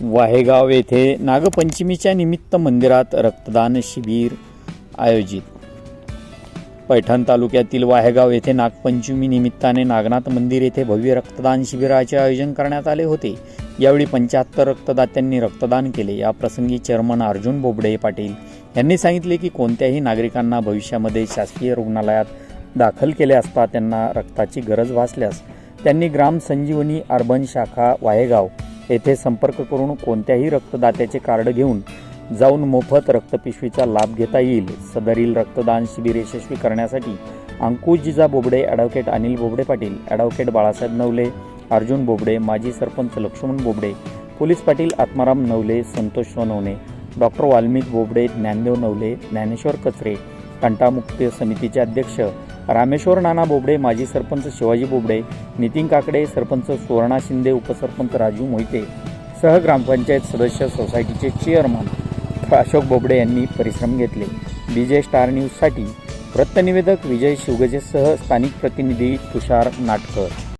वाहेगाव येथे नागपंचमीच्या निमित्त मंदिरात रक्तदान शिबिर आयोजित. पैठण तालुक्यातील वाहेगाव येथे नागपंचमी निमित्ताने नागनाथ मंदिर येथे भव्य रक्तदान शिबिराचे आयोजन करण्यात आले होते. यावेळी पंच्याहत्तर रक्तदात्यांनी रक्तदान केले. या प्रसंगी चेअरमन अर्जुन बोबडे पाटील यांनी सांगितले की कोणत्याही नागरिकांना भविष्यामध्ये शासकीय रुग्णालयात दाखल केले असता त्यांना रक्ताची गरज भासल्यास त्यांनी ग्राम संजीवनी अर्बन शाखा वाहेगाव येथे संपर्क करून कोणत्याही रक्तदात्याचे कार्ड घेऊन जाऊन मोफत रक्तपिशवीचा लाभ घेता येईल. सदरील रक्तदान शिबिर यशस्वी करण्यासाठी अंकुश जिजा बोबडे ॲडव्होकेट अनिल बोबडे पाटील ॲडव्होकेट बाळासाहेब नवले अर्जुन बोबडे माजी सरपंच लक्ष्मण बोबडे पोलीस पाटील आत्माराम नवले संतोष सोनवणे डॉक्टर वाल्मिक बोबडे ज्ञानदेव नवले ज्ञानेश्वर कचरे कंटामुक्त समितीचे अध्यक्ष रामेश्वर नाना बोबडे माजी सरपंच शिवाजी बोबडे नितीन काकडे सरपंच सुवर्णा शिंदे उपसरपंच राजू मोहिते सह ग्रामपंचायत सदस्य सोसायटीचे चेअरमन अशोक बोबडे यांनी परिश्रम घेतले. विजय स्टार न्यूजसाठी वृत्तनिवेदक विजय शिवगजेसह स्थानिक प्रतिनिधी तुषार नाटकर.